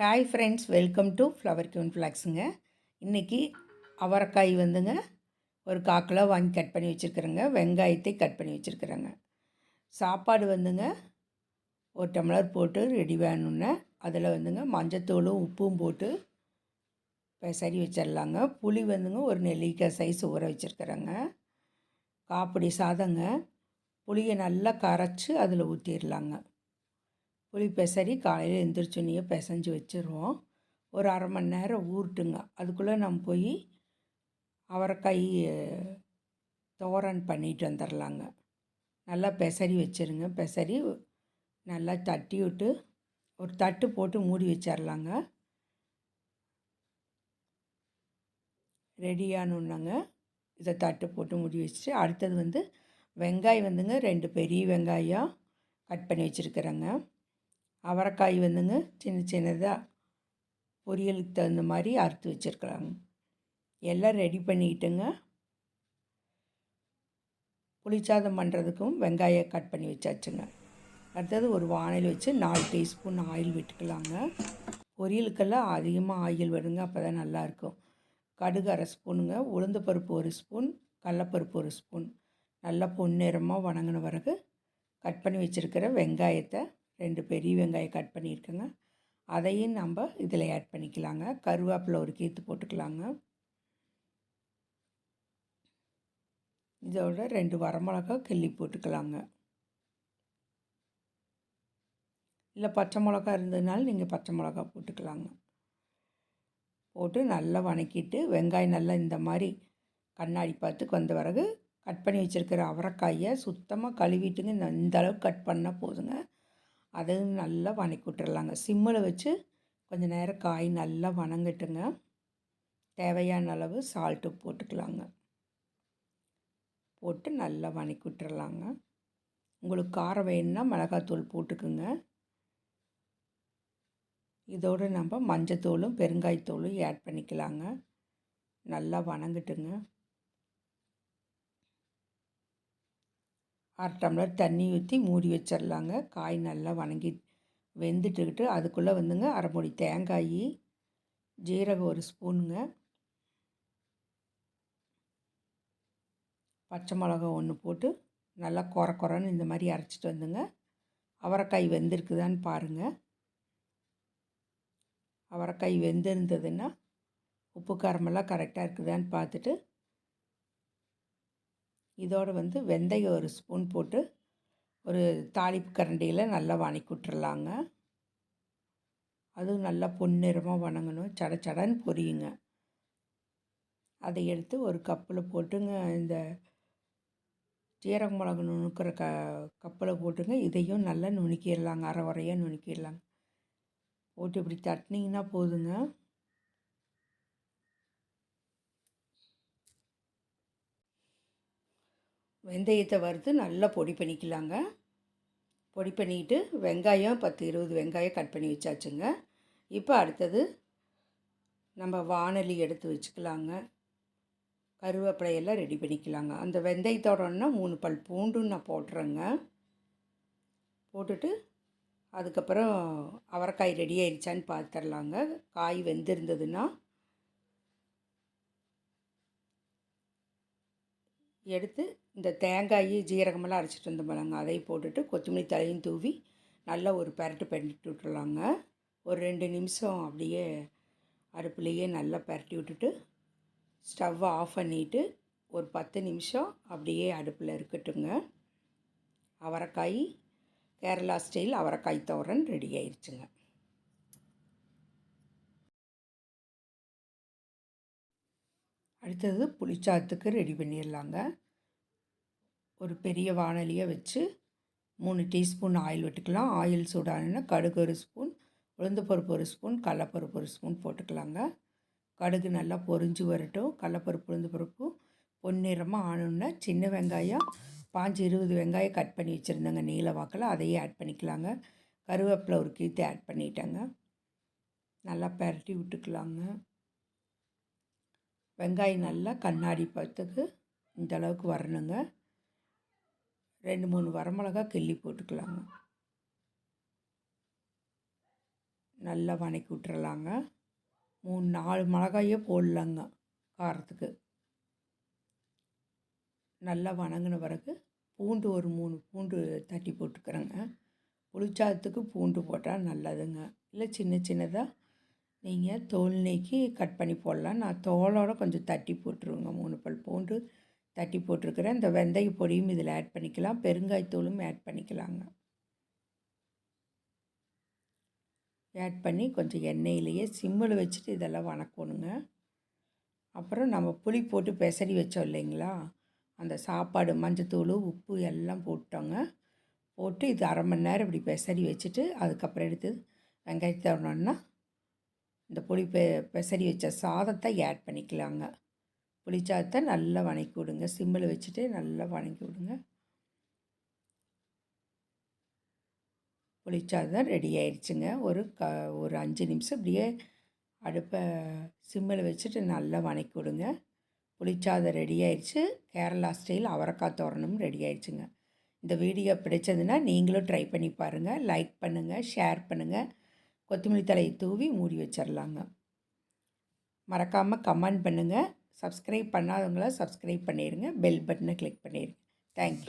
Hi friends welcome to flower queen ஃப்ளாக்ஸுங்க இன்றைக்கி அவரைக்காய் வந்துங்க ஒரு கால் கிலோ வாங்கி கட் பண்ணி வச்சுருக்குறேங்க வெங்காயத்தை கட் பண்ணி வச்சுருக்குறேங்க. சாப்பாடு வந்துங்க ஒரு டம்ளர் போட்டு ரெடி வேணுன்னே அதில் வந்துங்க மஞ்சத்தூளும் உப்பும் போட்டு பெசரி வச்சிடலாங்க புளி வந்துங்க ஒரு நெல்லிக்காய் சைஸ் ஊற வச்சுருக்குறேங்க. காப்பிடி சாதங்க புளியை நல்லா கரைச்சி அதில் ஊற்றிடலாங்க புளி பெசரி காலையில் எந்திரிச்சோன்னே பிசைஞ்சு வச்சுருவோம். ஒரு அரை மணி நேரம் ஊறட்டுங்க. அதுக்குள்ளே நம்ம போய் அவரைக்காய் தோரன் பண்ணிட்டு வந்துடலாங்க நல்லா பெசரி வச்சுருங்க. பெசரி நல்லா தட்டி விட்டு ஒரு தட்டு போட்டு மூடி வச்சிடலாங்க ரெடியானுன்னாங்க இதை தட்டு போட்டு மூடி வச்சுட்டு அடுத்தது வந்து வெங்காயம் வந்துங்க ரெண்டு பெரிய வெங்காயம் கட் பண்ணி வச்சுருக்குறேங்க. அவரைக்காய் வந்துங்க சின்ன சின்னதாக பொரியலுக்கு தகுந்த மாதிரி அறுத்து வச்சுருக்குறாங்க எல்லாம் ரெடி பண்ணிக்கிட்டுங்க. புளிச்சாதம் பண்ணுறதுக்கும் வெங்காயம் கட் பண்ணி வச்சாச்சுங்க. அடுத்தது ஒரு வானல் வச்சு நாலு டீஸ்பூன் ஆயில் விட்டுக்கலாங்க. பொரியலுக்கெல்லாம் அதிகமாக ஆயில் வருங்க அப்போ தான் நல்லாயிருக்கும். கடுகு அரை ஸ்பூனுங்க உளுந்து பருப்பு ஒரு ஸ்பூன் கடலப்பருப்பு ஒரு ஸ்பூன். நல்லா பொன்னிறமாக வணங்கின பிறகு கட் பண்ணி வச்சுருக்கிற வெங்காயத்தை ரெண்டு பெரிய வெங்காயம் கட் பண்ணியிருக்கேங்க. அதையும் நம்ம இதில் ஆட் பண்ணிக்கலாங்க. கருவேப்பிலை ஒரு கீத்து போட்டுக்கலாங்க. இதோட ரெண்டு வரமிளகா கிள்ளி போட்டுக்கலாங்க. இல்லை பச்சை மிளகா இருந்ததுனால நீங்கள் பச்சை மிளகா போட்டுக்கலாங்க. போட்டு நல்லா வணக்கிட்டு வெங்காயம் நல்லா இந்த மாதிரி கண்ணாடி பார்த்துக்கு வந்த பிறகு கட் பண்ணி வச்சுருக்கிற அவரைக்காயை சுத்தமாக கழுவிட்டுங்க. இந்த இந்த அளவுக்கு கட் பண்ணால் போதுங்க. அது நல்லா வணக்கி விட்டுறலாங்க. சிம்மில் வச்சு கொஞ்சம் நேரம் காய் நல்லா வணங்கட்டுங்க. தேவையான அளவு சால்ட்டு போட்டுக்கலாங்க. போட்டு நல்லா வணக்கி விட்டுறலாங்க. உங்களுக்கு காரம் வேணும்னா மிளகாத்தூள் போட்டுக்குங்க. இதோடு நம்ம மஞ்சத்தூளும் பெருங்காயத்தூளும் ஆட் பண்ணிக்கலாங்க. நல்லா வணங்கட்டுங்க. அரை டம்ளர் தண்ணி ஊற்றி மூடி வச்சிடலாங்க காய் நல்லா வணங்கி வெந்துட்டுக்கிட்டு அதுக்குள்ளே வந்துங்க அரை மூடி தேங்காய் ஜீரகம் ஒரு ஸ்பூனுங்க. பச்சை மிளகா ஒன்று போட்டு நல்லா குற குறன்னு இந்த மாதிரி அரைச்சிட்டு வந்துங்க. அவரைக்காய் வெந்திருக்குதான்னு பாருங்கள் அவரைக்காய் வெந்திருந்ததுன்னா உப்பு காரமெல்லாம் கரெக்டாக இருக்குதான்னு பார்த்துட்டு இதோடு வந்து வெந்தயம் ஒரு ஸ்பூன் போட்டு ஒரு தாளிப்பு கரண்டியில் நல்லா வணக்கி விட்டுறலாங்க அதுவும் நல்லா பொன்னிறமாக வணங்கணும். சட சடன்னு பொரியுங்க. அதை எடுத்து ஒரு கப்பில் போட்டுங்க. இந்த சீரக மிளகு நுணுக்கிற க கப்பில் போட்டுங்க. இதையும் நல்லா நுணுக்கிடலாங்க. அரை உரையாக நுணுக்கிடலாங்க. போட்டு இப்படி தட்டினீங்கன்னா போதுங்க. வெந்தயத்தை வறுத்து நல்லா பொடி பண்ணிக்கலாங்க. பொடி பண்ணிக்கிட்டு வெங்காயம் பத்து இருபது வெங்காயம் கட் பண்ணி வச்சாச்சுங்க. இப்போ அடுத்தது நம்ம வானலி எடுத்து வச்சுக்கலாங்க. கருவேப்பிலையெல்லாம் ரெடி பண்ணிக்கலாங்க. அந்த வெந்தயத்தோடனா மூணு பல் பூண்டும் நான் போட்டுறேங்க. போட்டுட்டு அதுக்கப்புறம் அவரைக்காய் ரெடி ஆயிடுச்சான்னு பார்த்துடலாங்க காய் வெந்திருந்ததுன்னா எடுத்து இந்த தேங்காய் ஜீரகமெல்லாம் அரைச்சிட்டு வந்த பாருங்க. அதையும் போட்டுட்டு கொத்தமல்லி தலையும் தூவி நல்லா ஒரு பரட்டு பண்ணிட்டு விட்டுறலாங்க. ஒரு ரெண்டு நிமிஷம் அப்படியே அடுப்புலேயே நல்லா பரட்டி விட்டுட்டு ஸ்டவ்வை ஆஃப் பண்ணிவிட்டு ஒரு பத்து நிமிஷம் அப்படியே அடுப்பில் இருக்கட்டுங்க. அவரைக்காய் கேரளா ஸ்டைல் அவரைக்காய் தோரன் ரெடி ஆயிடுச்சுங்க அடுத்தது புளிச்சாத்துக்கு ரெடி பண்ணிடலாங்க. ஒரு பெரிய வானலியை வச்சு மூணு டீஸ்பூன் ஆயில் விட்டுக்கலாம். ஆயில் சூடானா கடுகு ஒரு ஸ்பூன் உளுந்து பருப்பு ஒரு ஸ்பூன் கடலப்பருப்பு ஒரு ஸ்பூன் போட்டுக்கலாங்க. கடுகு நல்லா பொறிஞ்சு வரட்டும். கடலப்பருப்பு உளுந்து பருப்பு பொன்னிறமாக ஆனோன்னா சின்ன வெங்காயம் பாஞ்சு இருபது வெங்காயம் கட் பண்ணி வச்சுருந்தேங்க. நீல வாக்கில் அதையே ஆட் பண்ணிக்கலாங்க. கருவேப்பிலை ஒரு கீத்து ஆட் பண்ணிட்டேங்க. நல்லா பரட்டி விட்டுக்கலாங்க. வெங்காயம் நல்லா கண்ணாடி பத்துக்கு இந்த அளவுக்கு வரணுங்க. ரெண்டு மூணு வரமிளகா கிள்ளி போட்டுக்கலாங்க. நல்லா வணக்கி விட்டுறலாங்க. மூணு நாலு மிளகாயே போடலாங்க காரத்துக்கு. நல்லா வணங்கின பிறகு பூண்டு ஒரு மூணு பூண்டு தட்டி போட்டுக்கிறேங்க. புளிச்சாதத்துக்கு பூண்டு போட்டால் நல்லதுங்க. இல்லை சின்ன சின்னதாக நீங்கள் தோல் நீக்கி கட் பண்ணி போடலாம். நான் தோலோட கொஞ்சம் தட்டி போட்டுருவேங்க. மூணு பல் பூண்டு தட்டி போட்டிருக்கிறேன். இந்த வெந்தய பொடியும் இதில் ஆட் பண்ணிக்கலாம். பெருங்காயத்தூளும் ஆட் பண்ணிக்கலாங்க. ஆட் பண்ணி கொஞ்சம் எண்ணெயிலேயே சிம்மில் வச்சுட்டு இதெல்லாம் வணக்கணுங்க. அப்புறம் நம்ம புளி போட்டு பெசரி வச்சோம் இல்லைங்களா? அந்த சாப்பாடு மஞ்சத்தூள் உப்பு எல்லாம் போட்டோங்க. போட்டு இது அரை மணி நேரம் இப்படி பெசரி வச்சுட்டு அதுக்கப்புறம் எடுத்து வெங்காயத்தை தரணுன்னா இந்த புளி பெ பெசரி வச்ச சாதத்தை ஆட் பண்ணிக்கலாங்க. புளிச்சாதத்தை நல்லா வணக்கி விடுங்க. சிம்மில் வச்சுட்டு நல்லா வணக்கி விடுங்க. புளிச்சாதம் ரெடி ஆயிடுச்சுங்க. ஒரு க ஒரு அஞ்சு நிமிஷம் இப்படியே அடுப்பை சிம்மில் வச்சுட்டு நல்லா வணக்கி விடுங்க. புளிச்சாதம் ரெடி ஆயிடுச்சு. கேரளா ஸ்டைல் அவரக்காய் தோரணும் ரெடி ஆயிடுச்சுங்க. இந்த வீடியோ பிடிச்சதுன்னா நீங்களும் ட்ரை பண்ணி பாருங்கள் லைக் பண்ணுங்கள் ஷேர் பண்ணுங்கள் கொத்தமல்லி தலையை தூவி மூடி வச்சிடலாங்க மறக்காமல் கமெண்ட் பண்ணுங்கள் சப்ஸ்கிரைப் பண்ணாதவங்கள சப்ஸ்கிரைப் பண்ணிடுங்க பெல் பட்டனை கிளிக் பண்ணிடுங்க தேங்க்யூ